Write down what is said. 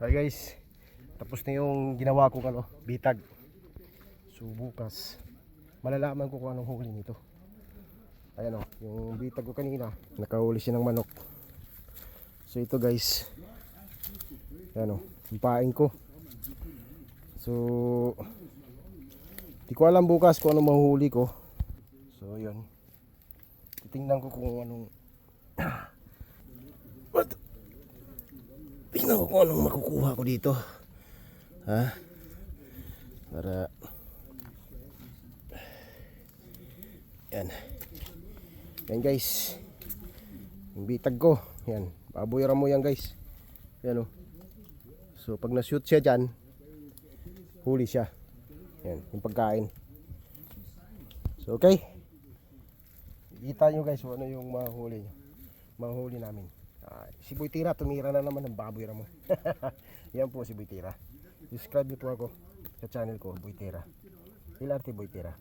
Kaya guys, tapos na yung ginawa kong ano, bitag. So bukas, malalaman ko kung anong huli nito. Ayan o, yung bitag ko kanina, nakahuli siya ng manok. So ito guys, ayan o, yung ko. So, di ko alam bukas kung anong mahuhuli ko. So yun, titingnan ko kung anong Tingnan ko kung anong makukuha ko dito. Ha? Para... Yan. Yan guys. Yung bitag ko. Yan. Baboyara mo yan guys. Yan o. So pag na-shoot siya dyan, huli siya. Yan. Yung pagkain. So okay. Kita nyo guys kung ano yung mahuli nyo. Mahuli namin. Ah, si Boy Tira, tumira na naman ng baboy mo. Yan po si Boy Tira. Subscribe niyo po ako sa channel ko, Boy Tira. Ilarte Boy Tira.